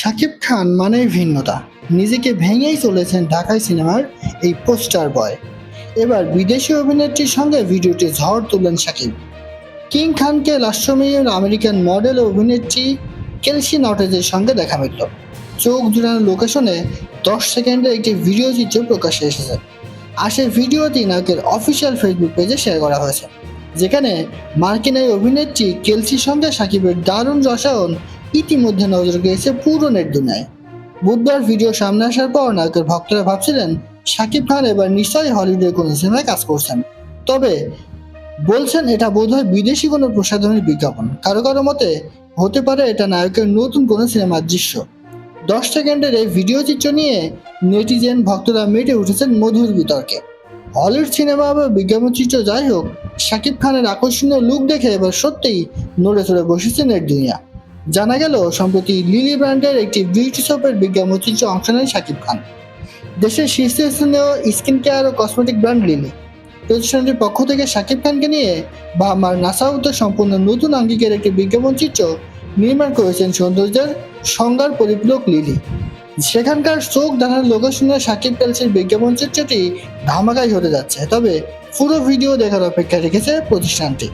শাকিব খান মানেই ভিন্নতা। নিজেকে ভেঙেই চলেছেন ঢাকাই সিনেমার এই পোস্টার বয়। এবার বিদেশি অভিনেত্রীর সঙ্গে ভিডিওটি ঝড় তুললেন শাকিব। কিং খানকে লাস্যময়ীর আমেরিকান মডেল অভিনেত্রী কেলসি নটেজের সঙ্গে দেখা মিলল। চোখ জুড়ানো লোকেশনে দশ সেকেন্ডে একটি ভিডিও চিত্র প্রকাশ্যে এসেছে। আর সেই ভিডিওটি নায়কের অফিসিয়াল ফেসবুক পেজে শেয়ার করা হয়েছে। যেখানে মার্কিন এই অভিনেত্রী কেলসির সঙ্গে সাকিবের দারুণ রসায়ন ইতিমধ্যে নজর গিয়েছে পুরো নেট দুনিয়ায়। বুধবার ভিডিও সামনে আসার পর নায়কের ভক্তরা ভাবছিলেন শাকিব খান এবার নিশ্চয়ই হলিউডের কোনো সিনেমায় কাজ করছেন। তবে বলছেন, এটা বোধহয় বিদেশি কোনো প্রসাধনের বিজ্ঞাপন। কারও কারও মতে, হতে পারে এটা নায়কের নতুন কোনো সিনেমার দৃশ্য। দশ সেকেন্ডের এই ভিডিও চিত্র নিয়ে নেটিজেন ভক্তরা মেটে উঠেছেন মধুর বিতর্কে। হলিউড সিনেমা বা বিজ্ঞাপন চিত্র যাই হোক শাকিব খানের আকর্ষণীয় লুক দেখে এবার সত্যিই নড়ে চড়ে বসেছে নেট দুনিয়া। জানা গেল, সম্প্রতি লিলি ব্র্যান্ডের একটি বিউটি শপের বিজ্ঞাপন চিত্রে অংশ নেন শাকিব খান। দেশের শীর্ষস্থানীয় স্কিন কেয়ার ও কসমেটিক ব্র্যান্ড লিলি। প্রতিষ্ঠানটির পক্ষ থেকে শাকিব খানকে নিয়ে বাহামার নাসাউতে সম্পূর্ণ নতুন আঙ্গিকের একটি বিজ্ঞাপন চিত্র নির্মাণ করেছেন সৌন্দর্যের সংজ্ঞার পরিপূরক লিলি। সেখানকার চোখ দানার লোকেশনে সাকিব পেলসির বিজ্ঞাপন চিত্রটি ধামাকাই হতে যাচ্ছে, তবে পুরো ভিডিও দেখার অপেক্ষা রেখেছে প্রতিষ্ঠানটি।